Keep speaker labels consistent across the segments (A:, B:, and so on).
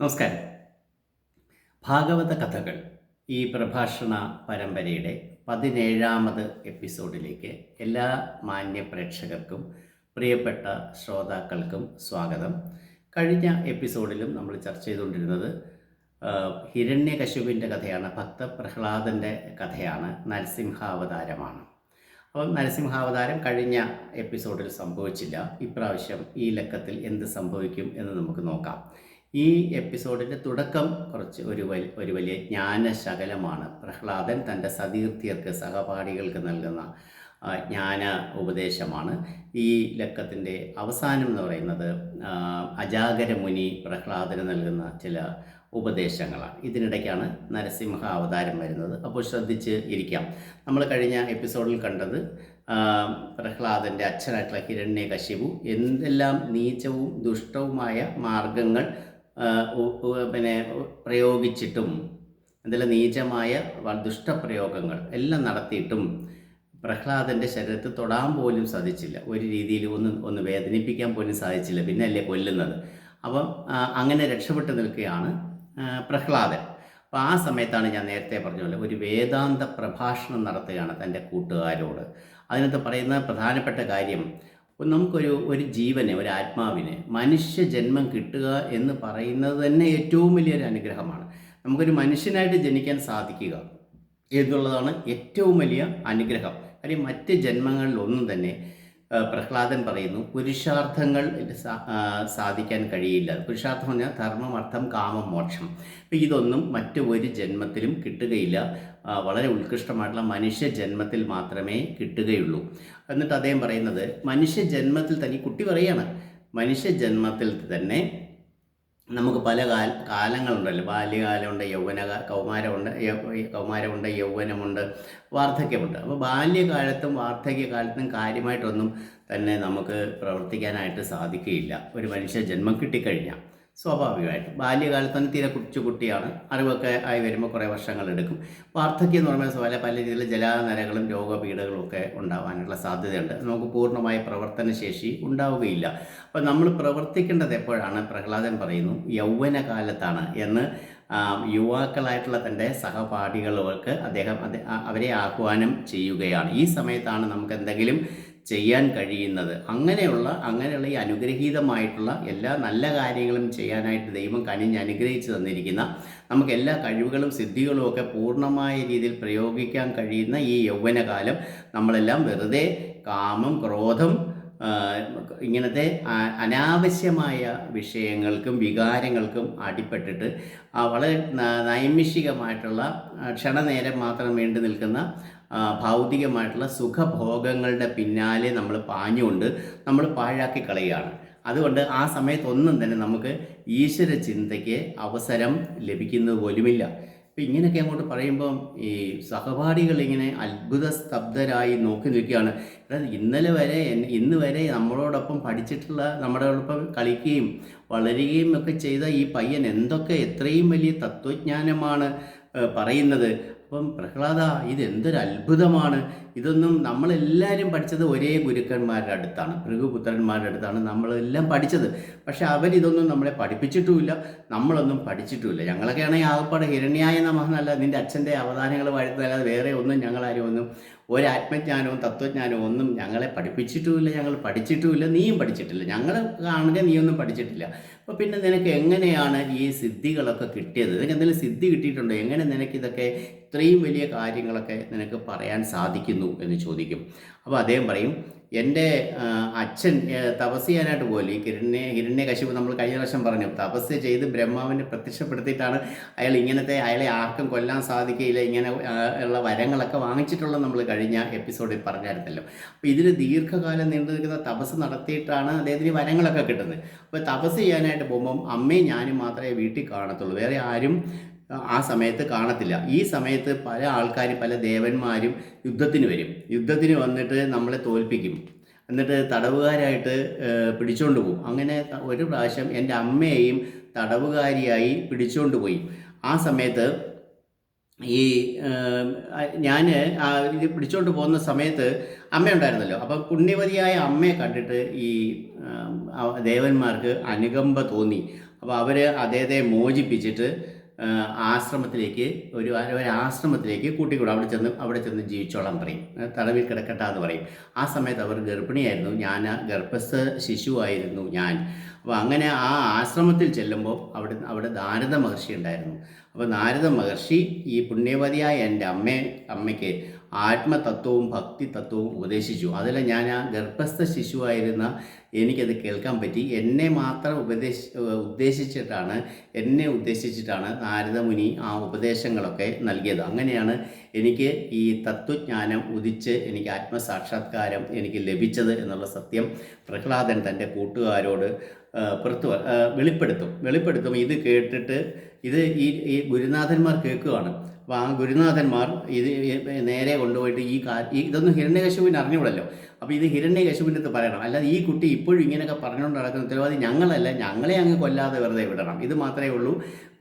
A: നമസ്കാരം. ഭാഗവത കഥകൾ ഈ പ്രഭാഷണ പരമ്പരയുടെ പതിനേഴാമത് എപ്പിസോഡിലേക്ക് എല്ലാ മാന്യ പ്രേക്ഷകർക്കും പ്രിയപ്പെട്ട ശ്രോതാക്കൾക്കും സ്വാഗതം. കഴിഞ്ഞ എപ്പിസോഡിലും നമ്മൾ ചർച്ച ചെയ്തുകൊണ്ടിരുന്നത് ഹിരണ്യകശുവിന്റെ കഥയാണ്. ഭക്തപ്രഹ്ലാദന്റെ കഥയാണ്. നരസിംഹാവതാരമാണ്. അപ്പം നരസിംഹാവതാരം കഴിഞ്ഞ എപ്പിസോഡിൽ സംഭവിച്ചില്ല. ഇപ്രാവശ്യം ഈ ലക്കത്തിൽ എന്ത് സംഭവിക്കും എന്ന് നമുക്ക് നോക്കാം. ഈ എപ്പിസോഡിന്റെ തുടക്കം കുറച്ച് ഒരു വലിയ ഒരു വലിയ ജ്ഞാനശകലമാണ്. പ്രഹ്ലാദൻ തന്റെ സതീർത്ഥ്യർക്ക് സഹപാഠികൾക്ക് നൽകുന്ന ജ്ഞാന ഉപദേശമാണ്. ഈ ലക്കത്തിന്റെ അവസാനം എന്ന് പറയുന്നത് അജാഗര അജാഗരമുനി പ്രഹ്ലാദന് നൽകുന്ന ചില ഉപദേശങ്ങളാണ്. ഇതിനിടയ്ക്കാണ് നരസിംഹ അവതാരം വരുന്നത്. അപ്പോൾ ശ്രദ്ധിച്ച് ഇരിക്കാം. നമ്മൾ കഴിഞ്ഞ എപ്പിസോഡിൽ കണ്ടത് പ്രഹ്ലാദന്റെ അച്ഛനായിട്ടുള്ള ഹിരണ്യകശിപു. എന്തെല്ലാം നീചവും ദുഷ്ടവുമായ മാർഗങ്ങൾ പിന്നെ പ്രയോഗിച്ചിട്ടും അതിൽ നീചമായ ദുഷ്ടപ്രയോഗങ്ങൾ എല്ലാം നടത്തിയിട്ടും പ്രഹ്ലാദന്റെ ശരീരത്തിൽ തൊടാൻ പോലും സാധിച്ചില്ല. ഒരു രീതിയിൽ ഒന്ന് ഒന്ന് വേദനിപ്പിക്കാൻ പോലും സാധിച്ചില്ല. പിന്നെ അല്ലേ കൊല്ലുന്നത്. അപ്പം അങ്ങനെ രക്ഷപ്പെട്ടു നിൽക്കുകയാണ് പ്രഹ്ലാദൻ. അപ്പോൾ ആ സമയത്താണ് ഞാൻ നേരത്തെ പറഞ്ഞ പോലെ ഒരു വേദാന്ത പ്രഭാഷണം നടത്തുകയാണ് തന്റെ കൂട്ടുകാരോട്. അതിനകത്ത് പറയുന്ന പ്രധാനപ്പെട്ട കാര്യം നമുക്കൊരു ഒരു ജീവനെ ഒരു ആത്മാവിനെ മനുഷ്യ ജന്മം കിട്ടുക എന്ന് പറയുന്നത് തന്നെ ഏറ്റവും വലിയൊരു അനുഗ്രഹമാണ്. നമുക്കൊരു മനുഷ്യനായിട്ട് ജനിക്കാൻ സാധിക്കുക എന്നുള്ളതാണ് ഏറ്റവും വലിയ അനുഗ്രഹം. കാര്യം മറ്റ് ജന്മങ്ങളിലൊന്നും തന്നെ പ്രഹ്ലാദൻ പറയുന്നു പുരുഷാർത്ഥങ്ങൾ സാധിക്കാൻ കഴിയില്ല. പുരുഷാർത്ഥം പറഞ്ഞാൽ ധർമ്മം അർത്ഥം കാമം മോക്ഷം. അപ്പം ഇതൊന്നും മറ്റു ഒരു ജന്മത്തിലും കിട്ടുകയില്ല. വളരെ ഉത്കൃഷ്ടമായിട്ടുള്ള മനുഷ്യ ജന്മത്തിൽ മാത്രമേ കിട്ടുകയുള്ളൂ. എന്നിട്ട് അദ്ദേഹം പറയുന്നത് മനുഷ്യ ജന്മത്തിൽ തന്നെ കുട്ടി പറയാണ് മനുഷ്യ ജന്മത്തിൽ തന്നെ നമുക്ക് പല കാല കാലങ്ങളുണ്ടല്ലോ. ബാല്യകാലമുണ്ട് യൗവന കൗമാരമുണ്ട് കൗമാരമുണ്ട് യൗവനമുണ്ട് വാർദ്ധക്യമുണ്ട്. അപ്പോൾ ബാല്യകാലത്തും വാർദ്ധക്യകാലത്തും കാര്യമായിട്ടൊന്നും തന്നെ നമുക്ക് പ്രവർത്തിക്കാനായിട്ട് സാധിക്കുകയില്ല. ഒരു മനുഷ്യ ജന്മം കിട്ടിക്കഴിഞ്ഞാൽ സ്വാഭാവികമായിട്ട്. ബാല്യകാലത്ത് തന്നെ തീരെ കുറിച്ച് കുട്ടിയാണ്. അറിവൊക്കെ ആയി വരുമ്പോൾ കുറേ വർഷങ്ങളെടുക്കും വാർദ്ധക്യം എന്ന് പറയുന്ന പല പല രീതിയിലുള്ള ജലാനരകളും രോഗപീഠകളും ഒക്കെ ഉണ്ടാവാനുള്ള സാധ്യതയുണ്ട്. നമുക്ക് പൂർണമായ പ്രവർത്തനശേഷി ഉണ്ടാവുകയില്ല. അപ്പോൾ നമ്മൾ പ്രവർത്തിക്കേണ്ടത് എപ്പോഴാണ്? പ്രഹ്ലാദൻ പറയുന്നു യൗവനകാലത്താണ് എന്ന് യുവാക്കളായിട്ടുള്ള തന്റെ സഹപാഠികൾക്ക് അദ്ദേഹം അവരെ ആഹ്വാനം ചെയ്യുകയാണ്. ഈ സമയത്താണ് നമുക്ക് എന്തെങ്കിലും ചെയ്യാൻ കഴിയുന്നത്. അങ്ങനെയുള്ള അങ്ങനെയുള്ള ഈ അനുഗ്രഹീതമായിട്ടുള്ള എല്ലാ നല്ല കാര്യങ്ങളും ചെയ്യാനായിട്ട് ദൈവം കനിഞ്ഞ് അനുഗ്രഹിച്ചു തന്നിരിക്കുന്ന നമുക്ക് എല്ലാ കഴിവുകളും സിദ്ധികളും ഒക്കെ പൂർണമായ രീതിയിൽ പ്രയോഗിക്കാൻ കഴിയുന്ന ഈ യൗവനകാലം നമ്മളെല്ലാം വെറുതെ കാമം ക്രോധം ഇങ്ങനത്തെ അനാവശ്യമായ വിഷയങ്ങൾക്കും വികാരങ്ങൾക്കും അടിപ്പെട്ടിട്ട് വളരെ നൈമിഷികമായിട്ടുള്ള ക്ഷണനേരം മാത്രം വേണ്ടി നിൽക്കുന്ന ഭൗതികമായിട്ടുള്ള സുഖഭോഗങ്ങളുടെ പിന്നാലെ നമ്മൾ പാഞ്ഞുകൊണ്ട് നമ്മൾ പാഴാക്കി കളയുകയാണ്. അതുകൊണ്ട് ആ സമയത്തൊന്നും തന്നെ നമുക്ക് ഈശ്വര ചിന്തയ്ക്ക് അവസരം ലഭിക്കുന്നത് പോലുമില്ല. ഇപ്പം ഇങ്ങനെയൊക്കെ അങ്ങോട്ട് പറയുമ്പം ഈ സഹപാഠികൾ ഇങ്ങനെ അത്ഭുത സ്തബ്ധരായി നോക്കി നിൽക്കുകയാണ്. അതായത് ഇന്നലെ വരെ ഇന്ന് വരെ നമ്മളോടൊപ്പം പഠിച്ചിട്ടുള്ള നമ്മളോടൊപ്പം കളിക്കുകയും വളരുകയും ഒക്കെ ചെയ്ത ഈ പയ്യൻ എന്തൊക്കെ എത്രയും വലിയ തത്വജ്ഞാനമാണ് പറയുന്നത്. അപ്പം പ്രഹ്ലാദ ഇതെന്തൊരു അത്ഭുതമാണ്. ഇതൊന്നും നമ്മളെല്ലാവരും പഠിച്ചത് ഒരേ ഗുരുക്കന്മാരുടെ അടുത്താണ്. ഭൃഗുപുത്രന്മാരുടെ അടുത്താണ് നമ്മളെല്ലാം പഠിച്ചത്. പക്ഷെ അവരിതൊന്നും നമ്മളെ പഠിപ്പിച്ചിട്ടുമില്ല. നമ്മളൊന്നും പഠിച്ചിട്ടുമില്ല. ഞങ്ങളൊക്കെയാണെങ്കിൽ ആകപ്പാടെ ഹിരണ്യായ നമഹനല്ല നിന്റെ അച്ഛന്റെ അവതാരങ്ങൾ വഴുത്തല്ലാതെ വേറെ ഒന്നും ഞങ്ങളാരും ഒന്നും ഒരു ആത്മജ്ഞാനവും തത്വജ്ഞാനവും ഒന്നും ഞങ്ങളെ പഠിപ്പിച്ചിട്ടുമില്ല. ഞങ്ങൾ പഠിച്ചിട്ടുമില്ല. നീയും പഠിച്ചിട്ടില്ല. ഞങ്ങൾ കാണുക നീയൊന്നും പഠിച്ചിട്ടില്ല. അപ്പോൾ പിന്നെ നിനക്ക് എങ്ങനെയാണ് ഈ സിദ്ധികളൊക്കെ കിട്ടിയത്? നിനക്ക് എന്തെങ്കിലും സിദ്ധി കിട്ടിയിട്ടുണ്ടോ? എങ്ങനെ നിനക്ക് ഇതൊക്കെ ഇത്രയും വലിയ കാര്യങ്ങളൊക്കെ നിനക്ക് പറയാൻ സാധിക്കുന്നു എന്ന് ചോദിക്കും. അപ്പോൾ അദ്ദേഹം പറയും എന്റെ അച്ഛൻ തപസ് ചെയ്യാനായിട്ട് പോലും ഈ കിരണ്യ ഹിരണ്യകശിപ് നമ്മൾ കഴിഞ്ഞ പ്രാവശ്യം പറഞ്ഞു തപസ് ചെയ്ത് ബ്രഹ്മാവിനെ പ്രത്യക്ഷപ്പെടുത്തിയിട്ടാണ് അയാൾ ഇങ്ങനത്തെ അയാളെ ആർക്കും കൊല്ലാൻ സാധിക്കുകയില്ല ഇങ്ങനെ ഉള്ള വരങ്ങളൊക്കെ വാങ്ങിച്ചിട്ടുള്ള നമ്മൾ കഴിഞ്ഞ എപ്പിസോഡിൽ പറഞ്ഞായിരുന്നല്ലോ. അപ്പോൾ ഇതിൽ ദീർഘകാലം നീണ്ടു നിൽക്കുന്ന തപസ് നടത്തിയിട്ടാണ് അദ്ദേഹത്തിന് വരങ്ങളൊക്കെ കിട്ടുന്നത്. അപ്പോൾ തപസ് ചെയ്യാനായിട്ട് പോകുമ്പം അമ്മയും ഞാനും മാത്രമേ വീട്ടിൽ കാണത്തുള്ളൂ. വേറെ ആരും ആ സമയത്ത് കാണത്തില്ല. ഈ സമയത്ത് പല ആൾക്കാരും പല ദേവന്മാരും യുദ്ധത്തിന് വരും. യുദ്ധത്തിന് വന്നിട്ട് നമ്മളെ തോൽപ്പിക്കും. എന്നിട്ട് തടവുകാരായിട്ട് പിടിച്ചുകൊണ്ട് പോകും അങ്ങനെ ഒരു പ്രാവശ്യം എന്റെ അമ്മയെയും തടവുകാരിയായി പിടിച്ചോണ്ട് പോയി. ആ സമയത്ത് ഈ ഞാൻ ഇത് പിടിച്ചോണ്ട് പോകുന്ന സമയത്ത് അമ്മയുണ്ടായിരുന്നല്ലോ. അപ്പം പുണ്യവതിയായ അമ്മയെ കണ്ടിട്ട് ഈ ദേവന്മാർക്ക് അനുകമ്പ തോന്നി. അപ്പോൾ അവർ അദ്ദേഹത്തെ മോചിപ്പിച്ചിട്ട് ആശ്രമത്തിലേക്ക് ഒരു ഒരു ആശ്രമത്തിലേക്ക് കൂട്ടിക്കൂടും. അവിടെ ചെന്ന് അവിടെ ചെന്ന് ജീവിച്ചോളാൻ പറയും. തടവിൽ കിടക്കട്ട എന്ന് പറയും. ആ സമയത്ത് അവർ ഗർഭിണിയായിരുന്നു. ഞാൻ ഗർഭസ്ഥ ശിശുവായിരുന്നു ഞാൻ. അപ്പോൾ അങ്ങനെ ആ ആശ്രമത്തിൽ ചെല്ലുമ്പോൾ അവിടെ അവിടെ നാരദ മഹർഷി ഉണ്ടായിരുന്നു. അപ്പോൾ നാരദ മഹർഷി ഈ പുണ്യവതിയായ എന്റെ അമ്മയെ അമ്മയ്ക്ക് ആത്മതത്വവും ഭക്തി തത്വവും ഉപദേശിച്ചു. അതിൽ ഞാൻ ആ ഗർഭസ്ഥ ശിശുവായിരുന്ന എനിക്കത് കേൾക്കാൻ പറ്റി. എന്നെ മാത്രം ഉപദേശ ഉദ്ദേശിച്ചിട്ടാണ് എന്നെ ഉദ്ദേശിച്ചിട്ടാണ് നാരദമുനി ആ ഉപദേശങ്ങളൊക്കെ നൽകിയത്. അങ്ങനെയാണ് എനിക്ക് ഈ തത്വജ്ഞാനം ഉദിച്ച് എനിക്ക് ആത്മസാക്ഷാത്കാരം എനിക്ക് ലഭിച്ചത് എന്നുള്ള സത്യം പ്രഹ്ലാദൻ തന്റെ കൂട്ടുകാരോട് പുറത്തു വെളിപ്പെടുത്തും. വെളിപ്പെടുത്തും ഇത് കേട്ടിട്ട് ഇത് ഈ ഗുരുനാഥന്മാർ കേൾക്കുകയാണ്. അപ്പോൾ ആ ഗുരുനാഥന്മാർ ഇത് നേരെ കൊണ്ടുപോയിട്ട് ഈ കാ ഇതൊന്നും ഹിരണ്യകശുവിന് അറിഞ്ഞുകൂടല്ലോ. അപ്പോൾ ഇത് ഹിരണ്യകശുവിന്റെ അടുത്ത് പറയണം. അല്ലാതെ ഈ കുട്ടി ഇപ്പോഴും ഇങ്ങനെയൊക്കെ പറഞ്ഞുകൊണ്ട് നടക്കുന്ന ഉത്തരവാദി ഞങ്ങളല്ല. ഞങ്ങളെ അങ്ങ് കൊല്ലാതെ വെറുതെ വിടണം. ഇത് മാത്രമേ ഉള്ളൂ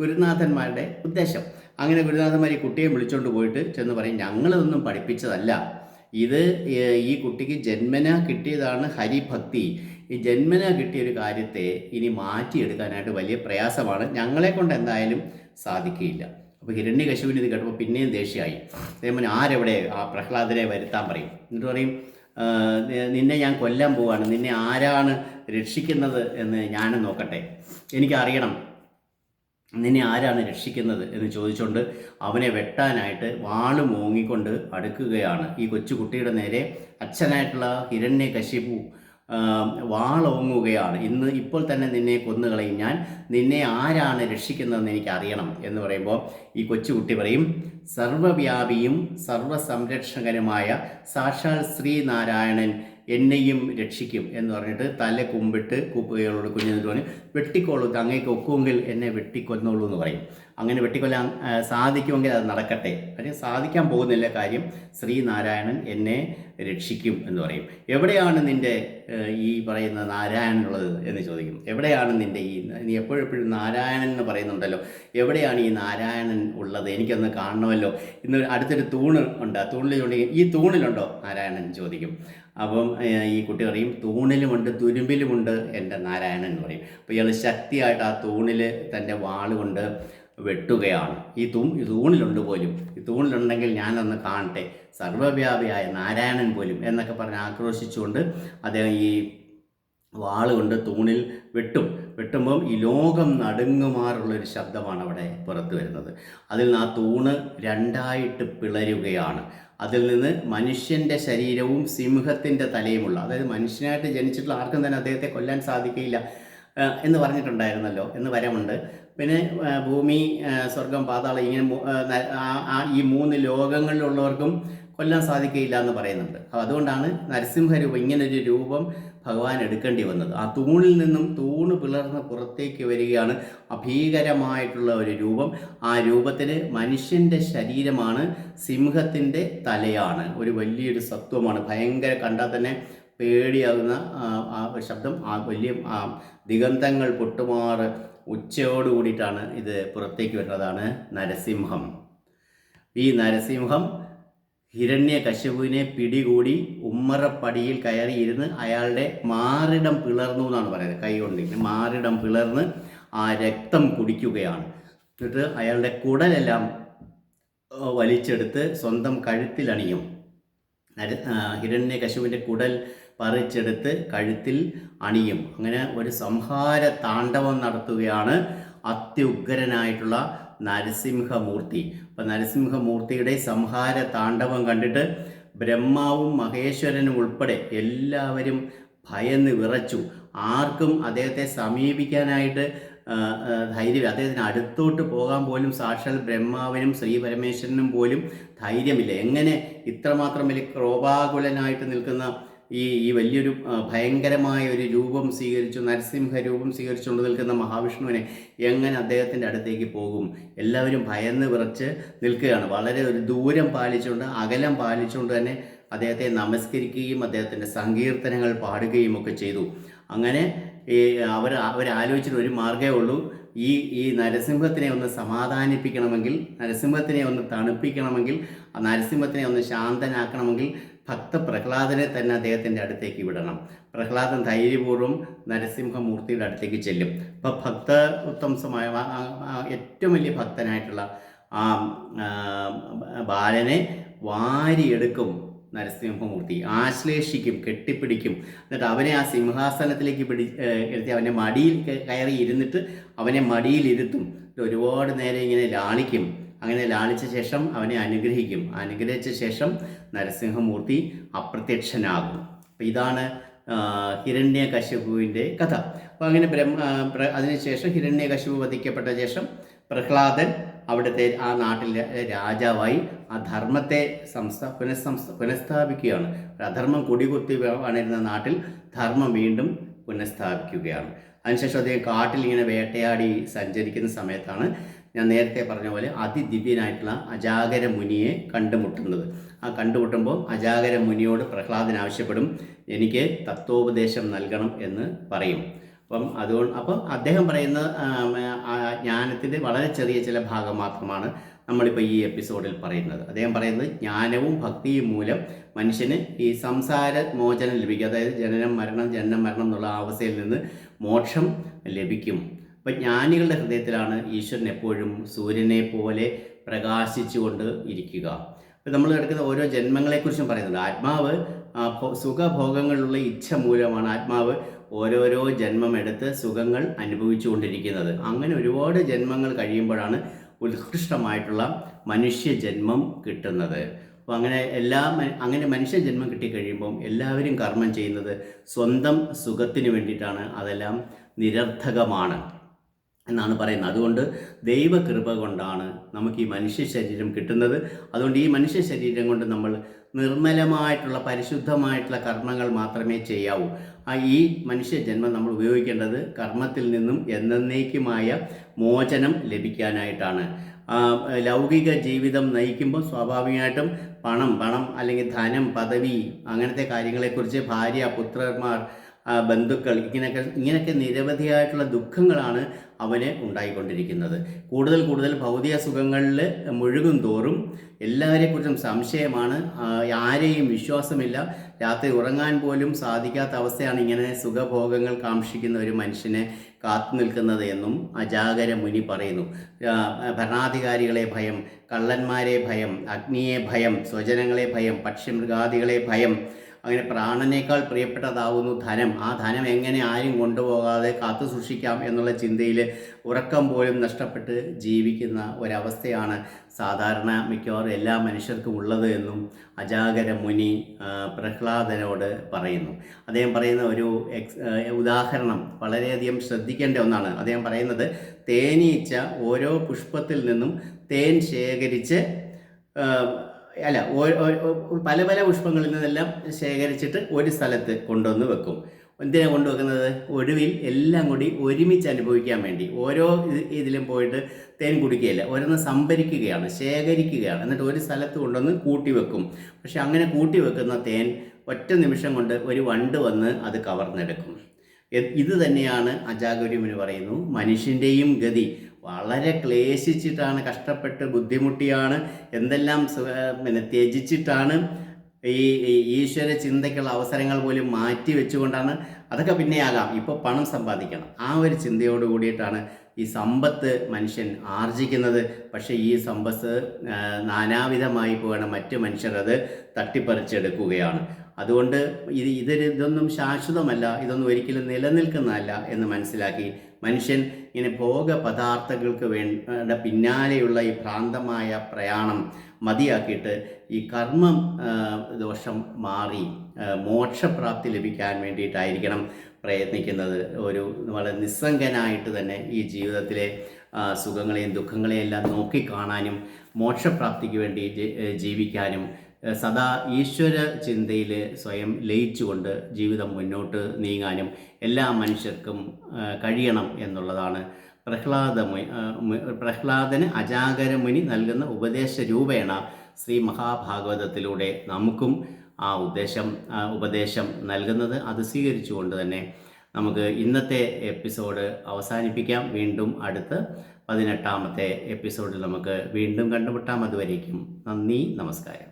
A: ഗുരുനാഥന്മാരുടെ ഉദ്ദേശം. അങ്ങനെ ഗുരുനാഥന്മാർ ഈ കുട്ടിയെ വിളിച്ചുകൊണ്ട് പോയിട്ട് ചെന്ന് പറയും ഞങ്ങളിതൊന്നും പഠിപ്പിച്ചതല്ല. ഇത് ഈ കുട്ടിക്ക് ജന്മന കിട്ടിയതാണ് ഹരിഭക്തി. ഈ ജന്മന കിട്ടിയ ഒരു കാര്യത്തെ ഇനി മാറ്റിയെടുക്കാനായിട്ട് വലിയ പ്രയാസമാണ്. ഞങ്ങളെ കൊണ്ട് എന്തായാലും സാധിക്കുകയില്ല. അപ്പോൾ ഹിരണ്യകശുവിന് ഇത് കേട്ടപ്പോൾ പിന്നെയും ദേഷ്യമായി. അതേപോലെ ആരെവിടെ ആ പ്രഹ്ലാദനെ വരുത്താൻ പറയും? എന്നിട്ട് പറയും നിന്നെ ഞാൻ കൊല്ലാൻ പോവാണ്. നിന്നെ ആരാണ് രക്ഷിക്കുന്നത് എന്ന് ഞാനും നോക്കട്ടെ. എനിക്കറിയണം നിന്നെ ആരാണ് രക്ഷിക്കുന്നത് എന്ന് ചോദിച്ചുകൊണ്ട് അവനെ വെട്ടാനായിട്ട് വാൾ മോങ്ങിക്കൊണ്ട് അടുക്കുകയാണ്. ഈ കൊച്ചു കുട്ടിയുടെ നേരെ അച്ഛനായിട്ടുള്ള ഹിരണ്യകശിപു ആ, വാളോങ്ങുകയാണ്. ഇന്ന് ഇപ്പോൾ തന്നെ നിന്നെ കൊന്നുകളയും. ഞാൻ നിന്നെ ആരാണ് രക്ഷിക്കുന്നതെന്ന് എനിക്ക് അറിയണം എന്ന് പറയുമ്പോൾ ഈ കൊച്ചുകുട്ടി പറയും സർവവ്യാപിയും സർവസംരക്ഷകനുമായ സാക്ഷാൽ ശ്രീനാരായണൻ എന്നെയും രക്ഷിക്കും എന്ന് പറഞ്ഞിട്ട് തല കുമ്പിട്ട് കുപ്പുകയോട് കുഞ്ഞിട്ട് പറഞ്ഞു വെട്ടിക്കോളൂ അങ്ങേക്ക് ഒക്കുമെങ്കിൽ എന്നെ വെട്ടിക്കൊന്നോളൂ എന്ന് പറയും. അങ്ങനെ വെട്ടിക്കൊല്ലാൻ സാധിക്കുമെങ്കിൽ അത് നടക്കട്ടെ. പക്ഷേ സാധിക്കാൻ പോകുന്നില്ല കാര്യം ശ്രീനാരായണൻ എന്നെ രക്ഷിക്കും എന്ന് പറയും. എവിടെയാണ് നിന്റെ ഈ പറയുന്ന നാരായണൻ ഉള്ളത് എന്ന് ചോദിക്കും. എവിടെയാണ് നിന്റെ ഈ നീ എപ്പോഴെപ്പോഴും എപ്പോഴും നാരായണൻ എന്ന് പറയുന്നുണ്ടല്ലോ. എവിടെയാണ് ഈ നാരായണൻ ഉള്ളത്? എനിക്കൊന്ന് കാണണമല്ലോ. ഇന്ന് അടുത്തൊരു തൂണ് ഉണ്ട്. ആ തൂണിൽ ചോദിക്കും ഈ തൂണിലുണ്ടോ? നാരായണൻ ചോദിക്കും. അപ്പം ഈ കുട്ടി പറയും തൂണിലുമുണ്ട് തുരുമ്പിലുമുണ്ട് എന്റെ നാരായണൻ എന്ന് പറയും. അപ്പോൾ ഇയാൾ ശക്തിയായിട്ട് ആ തൂണിൽ തന്റെ വാളുകൊണ്ട് വെട്ടുകയാണ്. ഈ തൂ ഈ തൂണിലുണ്ട് പോലും. ഈ തൂണിലുണ്ടെങ്കിൽ ഞാനൊന്ന് കാണട്ടെ. സർവവ്യാപിയായ നാരായണൻ പോലും എന്നൊക്കെ പറഞ്ഞ് ആക്രോശിച്ചുകൊണ്ട് അദ്ദേഹം ഈ വാളുകൊണ്ട് തൂണിൽ വെട്ടും. വെട്ടുമ്പം ഈ ലോകം നടുങ്ങുമാറുള്ളൊരു ശബ്ദമാണ് അവിടെ പുറത്തു വരുന്നത്. അതിൽ നിന്ന് ആ തൂണ് രണ്ടായിട്ട് പിളരുകയാണ്. അതിൽ നിന്ന് മനുഷ്യന്റെ ശരീരവും സിംഹത്തിന്റെ തലയുമുള്ള അതായത് മനുഷ്യനായിട്ട് ജനിച്ചിട്ടുള്ള ആർക്കും തന്നെ അദ്ദേഹത്തെ കൊല്ലാൻ സാധിക്കില്ല എന്ന് പറഞ്ഞിട്ടുണ്ടായിരുന്നല്ലോ എന്ന് വരമുണ്ട്. പിന്നെ ഭൂമി സ്വർഗം പാതാളം ഇങ്ങനെ ഈ മൂന്ന് ലോകങ്ങളിലുള്ളവർക്കും കൊല്ലാൻ സാധിക്കില്ല എന്ന് പറയുന്നുണ്ട്. അതുകൊണ്ടാണ് നരസിംഹരൂപം ഇങ്ങനൊരു രൂപം ഭഗവാൻ എടുക്കേണ്ടി വന്നത്. ആ തൂണിൽ നിന്നും തൂണ് പിളർന്ന് പുറത്തേക്ക് വരികയാണ് അഭീകരമായിട്ടുള്ള ഒരു രൂപം. ആ രൂപത്തിൽ മനുഷ്യന്റെ ശരീരമാണ് സിംഹത്തിന്റെ തലയാണ്. ഒരു വലിയൊരു സത്വമാണ്. ഭയങ്കര കണ്ടാൽ തന്നെ പേടിയാകുന്ന ശബ്ദം ആ വലിയ ആ ദിഗന്തങ്ങൾ പൊട്ടുമാറ് ഉച്ചയോട് കൂടിയിട്ടാണ് ഇത് പുറത്തേക്ക് വരുന്നതാണ് നരസിംഹം. ഈ നരസിംഹം ഹിരണ്യ കശുവിനെ പിടികൂടി ഉമ്മറപ്പടിയിൽ കയറിയിരുന്ന് അയാളുടെ മാറിടം പിളർന്നു എന്നാണ് പറയുന്നത്. കൈ കൊണ്ട് മാറിടം പിളർന്ന് ആ രക്തം കുടിക്കുകയാണ്. എന്നിട്ട് അയാളുടെ കുടലെല്ലാം വലിച്ചെടുത്ത് സ്വന്തം കഴുത്തിലണിയും. ഹിരണ്യ കശുവിന്റെ കുടൽ പറിച്ചെടുത്ത് കഴുത്തിൽ അണിയും. അങ്ങനെ ഒരു സംഹാര താണ്ഡവം നടത്തുകയാണ് അത്യുഗ്രനായിട്ടുള്ള നരസിംഹമൂർത്തി. അപ്പം നരസിംഹമൂർത്തിയുടെ സംഹാര താണ്ഡവം കണ്ടിട്ട് ബ്രഹ്മാവും മഹേശ്വരനും ഉൾപ്പെടെ എല്ലാവരും ഭയന്ന് വിറച്ചു. ആർക്കും അദ്ദേഹത്തെ സമീപിക്കാനായിട്ട് ധൈര്യം അദ്ദേഹത്തിന് അടുത്തോട്ട് പോകാൻ പോലും സാക്ഷാൽ ബ്രഹ്മാവിനും ശ്രീ പരമേശ്വരനും പോലും ധൈര്യമില്ല. എങ്ങനെ ഇത്രമാത്രം വലിയ ക്രോപാകുലനായിട്ട് നിൽക്കുന്ന ഈ ഈ വലിയൊരു ഭയങ്കരമായ ഒരു രൂപം സ്വീകരിച്ചു നരസിംഹ രൂപം സ്വീകരിച്ചുകൊണ്ട് നിൽക്കുന്ന മഹാവിഷ്ണുവിനെ എങ്ങനെ അദ്ദേഹത്തിന്റെ അടുത്തേക്ക് പോകും? എല്ലാവരും ഭയന്ന് വിറച്ച് നിൽക്കുകയാണ്. വളരെ ഒരു ദൂരം പാലിച്ചുകൊണ്ട് അകലം പാലിച്ചുകൊണ്ട് തന്നെ അദ്ദേഹത്തെ നമസ്കരിക്കുകയും അദ്ദേഹത്തിന്റെ സങ്കീർത്തനങ്ങൾ പാടുകയും ഒക്കെ ചെയ്തു. അങ്ങനെ അവർ അവരാലോചിച്ചിട്ട് ഒരു മാർഗമേ ഉള്ളൂ. ഈ ഈ നരസിംഹത്തിനെ ഒന്ന് സമാധാനിപ്പിക്കണമെങ്കിൽ നരസിംഹത്തിനെ ഒന്ന് തണുപ്പിക്കണമെങ്കിൽ നരസിംഹത്തിനെ ഒന്ന് ശാന്തനാക്കണമെങ്കിൽ ഭക്ത പ്രഹ്ലാദനെ തന്നെ അദ്ദേഹത്തിന്റെ അടുത്തേക്ക് വിടണം. പ്രഹ്ലാദൻ ധൈര്യപൂർവം നരസിംഹമൂർത്തിയുടെ അടുത്തേക്ക് ചെല്ലും. അപ്പോൾ ഭക്ത ഉത്തംസമായ ഏറ്റവും വലിയ ഭക്തനായിട്ടുള്ള ആ ബാലനെ വാരിയെടുക്കും നരസിംഹമൂർത്തി. ആശ്ലേഷിക്കും കെട്ടിപ്പിടിക്കും. എന്നിട്ട് അവനെ ആ സിംഹാസനത്തിലേക്ക് പിടി എടുത്തി അവന്റെ മടിയിൽ കയറി ഇരുന്നിട്ട് അവനെ മടിയിലിരുത്തും. ഒരുപാട് നേരം ഇങ്ങനെ ലാളിക്കും. അങ്ങനെ ലാളിച്ച ശേഷം അവനെ അനുഗ്രഹിക്കും. അനുഗ്രഹിച്ച ശേഷം നരസിംഹമൂർത്തി അപ്രത്യക്ഷനാകും. അപ്പം ഇതാണ് ഹിരണ്യ കശ്യപുവിന്റെ കഥ. അപ്പോൾ അങ്ങനെ ബ്രഹ്മ അതിനുശേഷം ഹിരണ്യ കശ്യപു വധിക്കപ്പെട്ട ശേഷം പ്രഹ്ലാദൻ അവിടുത്തെ ആ നാട്ടിലെ രാജാവായി ആ ധർമ്മത്തെ സംസ്ഥാ പുനഃസംസ്ഥ പുനഃസ്ഥാപിക്കുകയാണ്. അധർമ്മം കുടികുത്തി വണിരുന്ന നാട്ടിൽ ധർമ്മം വീണ്ടും പുനഃസ്ഥാപിക്കുകയാണ്. അതിനുശേഷം അദ്ദേഹം കാട്ടിൽ ഇങ്ങനെ വേട്ടയാടി സഞ്ചരിക്കുന്ന സമയത്താണ് ഞാൻ നേരത്തെ പറഞ്ഞ പോലെ അതിദിവ്യനായിട്ടുള്ള അജാഗര മുനിയെ കണ്ടുമുട്ടുന്നത്. ആ കണ്ടുമുട്ടുമ്പോൾ അജാഗര മുനിയോട് പ്രഹ്ലാദൻ ആവശ്യപ്പെടും എനിക്ക് തത്വോപദേശം നൽകണം എന്ന് പറയും. അപ്പം അതുകൊണ്ട് അപ്പം അദ്ദേഹം പറയുന്ന ജ്ഞാനത്തിന്റെ വളരെ ചെറിയ ചില ഭാഗം മാത്രമാണ് നമ്മളിപ്പോൾ ഈ എപ്പിസോഡിൽ പറയുന്നത്. അദ്ദേഹം പറയുന്നത് ജ്ഞാനവും ഭക്തിയും മൂലം മനുഷ്യന് ഈ സംസാര മോചനം ലഭിക്കും. അതായത് ജനനം മരണം ജനനം മരണം എന്നുള്ള അവസ്ഥയിൽ നിന്ന് മോക്ഷം ലഭിക്കും. അപ്പം ജ്ഞാനികളുടെ ഹൃദയത്തിലാണ് ഈശ്വരൻ എപ്പോഴും സൂര്യനെ പോലെ പ്രകാശിച്ചുകൊണ്ട് ഇരിക്കുക. ഇപ്പം നമ്മൾ എടുക്കുന്ന ഓരോ ജന്മങ്ങളെക്കുറിച്ചും പറയുന്നുണ്ട്. ആത്മാവ് സുഖഭോഗങ്ങളിലുള്ള ഇച്ഛ മൂലമാണ് ആത്മാവ് ഓരോരോ ജന്മമെടുത്ത് സുഖങ്ങൾ അനുഭവിച്ചുകൊണ്ടിരിക്കുന്നത്. അങ്ങനെ ഒരുപാട് ജന്മങ്ങൾ കഴിയുമ്പോഴാണ് ഉത്കൃഷ്ടമായിട്ടുള്ള മനുഷ്യജന്മം കിട്ടുന്നത്. അപ്പോൾ അങ്ങനെ എല്ലാ അങ്ങനെ മനുഷ്യജന്മം കിട്ടിക്കഴിയുമ്പം എല്ലാവരും കർമ്മം ചെയ്യുന്നത് സ്വന്തം സുഖത്തിന് വേണ്ടിയിട്ടാണ്. അതെല്ലാം നിരർത്ഥകമാണ്. എന്നാണ് പറയുന്നത്. അതുകൊണ്ട് ദൈവകൃപ കൊണ്ടാണ് നമുക്ക് ഈ മനുഷ്യ ശരീരം കിട്ടുന്നത്. അതുകൊണ്ട് ഈ മനുഷ്യ ശരീരം കൊണ്ട് നമ്മൾ നിർമ്മലമായിട്ടുള്ള പരിശുദ്ധമായിട്ടുള്ള കർമ്മങ്ങൾ മാത്രമേ ചെയ്യാവൂ. ആ ഈ മനുഷ്യ ജന്മം നമ്മൾ ഉപയോഗിക്കേണ്ടത് കർമ്മത്തിൽ നിന്നും എന്നേക്കുമായ മോചനം ലഭിക്കാനായിട്ടാണ്. ലൗകിക ജീവിതം നയിക്കുമ്പോൾ സ്വാഭാവികമായിട്ടും പണം പണം അല്ലെങ്കിൽ ധനം പദവി അങ്ങനത്തെ കാര്യങ്ങളെക്കുറിച്ച് ഭാര്യ പുത്രന്മാർ ബന്ധുക്കൾ ഇങ്ങനെയൊക്കെ ഇങ്ങനെയൊക്കെ നിരവധിയായിട്ടുള്ള ദുഃഖങ്ങളാണ് അവന് ഉണ്ടായിക്കൊണ്ടിരിക്കുന്നത്. കൂടുതൽ കൂടുതൽ ഭൗതിക സുഖങ്ങളിൽ മുഴുകും തോറും എല്ലാവരെക്കുറിച്ചും സംശയമാണ്. ആരെയും വിശ്വാസമില്ല. രാത്രി ഉറങ്ങാൻ പോലും സാധിക്കാത്ത അവസ്ഥയാണ് ഇങ്ങനെ സുഖഭോഗങ്ങൾ കാക്ഷിക്കുന്ന ഒരു മനുഷ്യനെ കാത്തു നിൽക്കുന്നത് എന്നും അജാഗര മുനി പറയുന്നു. ഭരണാധികാരികളെ ഭയം കള്ളന്മാരെ ഭയം അഗ്നിയെ ഭയം സ്വജനങ്ങളെ ഭയം പക്ഷിമൃഗാദികളെ ഭയം അങ്ങനെ പ്രാണനേക്കാൾ പ്രിയപ്പെട്ടതാവുന്നു ധനം. ആ ധനം എങ്ങനെ ആരും കൊണ്ടുപോകാതെ കാത്തു സൂക്ഷിക്കാം എന്നുള്ള ചിന്തയിൽ ഉറക്കം പോലും നഷ്ടപ്പെട്ട് ജീവിക്കുന്ന ഒരവസ്ഥയാണ് സാധാരണ മിക്കവാറും എല്ലാ മനുഷ്യർക്കും ഉള്ളത് എന്നും അജാഗര മുനി പ്രഹ്ലാദനോട് പറയുന്നു. അദ്ദേഹം പറയുന്ന ഒരു എക്സ് ഉദാഹരണം വളരെയധികം ശ്രദ്ധിക്കേണ്ട ഒന്നാണ്. അദ്ദേഹം പറയുന്നത് തേനീച്ച ഓരോ പുഷ്പത്തിൽ നിന്നും തേൻ ശേഖരിച്ച് അല്ല പല പല പുഷ്പങ്ങളിൽ നിന്നെല്ലാം ശേഖരിച്ചിട്ട് ഒരു സ്ഥലത്ത് കൊണ്ടുവന്ന് വെക്കും. എന്തിനാണ് കൊണ്ടുവെക്കുന്നത്? ഒടുവിൽ എല്ലാം കൂടി ഒരുമിച്ച് അനുഭവിക്കാൻ വേണ്ടി. ഓരോ ഇതിലും പോയിട്ട് തേൻ കുടിക്കുകയല്ല ഓരോന്ന് സംഭരിക്കുകയാണ് ശേഖരിക്കുകയാണ്. എന്നിട്ട് ഒരു സ്ഥലത്ത് കൊണ്ടുവന്ന് കൂട്ടി വെക്കും. പക്ഷെ അങ്ങനെ കൂട്ടി വെക്കുന്ന തേൻ ഒറ്റ നിമിഷം കൊണ്ട് ഒരു വണ്ട് വന്ന് അത് കവർന്നെടുക്കും. ഇത് തന്നെയാണ് അജാഗുര്യമെന്ന് പറയുന്നു മനുഷ്യന്റെയും ഗതി. വളരെ ക്ലേശിച്ചിട്ടാണ് കഷ്ടപ്പെട്ട് ബുദ്ധിമുട്ടിയാണ് എന്തെല്ലാം പിന്നെ ത്യജിച്ചിട്ടാണ് ഈ ഈശ്വര ചിന്തയ്ക്കുള്ള അവസരങ്ങൾ പോലും മാറ്റി വെച്ചുകൊണ്ടാണ് അതൊക്കെ പിന്നെയാകാം ഇപ്പോൾ പണം സമ്പാദിക്കണം. ആ ഒരു ചിന്തയോട് കൂടിയിട്ടാണ് ഈ സമ്പത്ത് മനുഷ്യൻ ആർജിക്കുന്നത്. പക്ഷേ ഈ സമ്പത്ത് നാനാവിധമായി പോകണം മറ്റ് മനുഷ്യരത് തട്ടിപ്പറിച്ചെടുക്കുകയാണ്. അതുകൊണ്ട് ഇത് ഇതൊരു ഇതൊന്നും ശാശ്വതമല്ല ഇതൊന്നും ഒരിക്കലും നിലനിൽക്കുന്നതല്ല എന്ന് മനസ്സിലാക്കി മനുഷ്യൻ ഇങ്ങനെ ഭോഗ പദാർത്ഥങ്ങൾക്ക് വേണ്ട പിന്നാലെയുള്ള ഈ ഭ്രാന്തമായ പ്രയാണം മതിയാക്കിയിട്ട് ഈ കർമ്മം ദോഷം മാറി മോക്ഷപ്രാപ്തി ലഭിക്കാൻ വേണ്ടിയിട്ടായിരിക്കണം പ്രയത്നിക്കുന്നത്. ഒരു വളരെ നിസ്സംഗനായിട്ട് തന്നെ ഈ ജീവിതത്തിലെ സുഖങ്ങളെയും ദുഃഖങ്ങളെയും എല്ലാം നോക്കിക്കാണാനും മോക്ഷപ്രാപ്തിക്ക് വേണ്ടി ജീവിക്കാനും സദാ ഈശ്വര ചിന്തയിൽ സ്വയം ലയിച്ചുകൊണ്ട് ജീവിതം മുന്നോട്ട് നീങ്ങാനും എല്ലാ മനുഷ്യർക്കും കഴിയണം എന്നുള്ളതാണ് പ്രഹ്ലാദമുനി പ്രഹ്ലാദന് അജാഗരമുനി നൽകുന്ന ഉപദേശ രൂപേണ ശ്രീ മഹാഭാഗവതത്തിലൂടെ നമുക്കും ആ ഉദ്ദേശം ഉപദേശം നൽകുന്നത്. അത് സ്വീകരിച്ചുകൊണ്ട് തന്നെ നമുക്ക് ഇന്നത്തെ എപ്പിസോഡ് അവസാനിപ്പിക്കാം. വീണ്ടും അടുത്ത് പതിനെട്ടാമത്തെ എപ്പിസോഡിൽ നമുക്ക് വീണ്ടും കണ്ടുമുട്ടാം. അതുവരേക്കും നന്ദി നമസ്കാരം.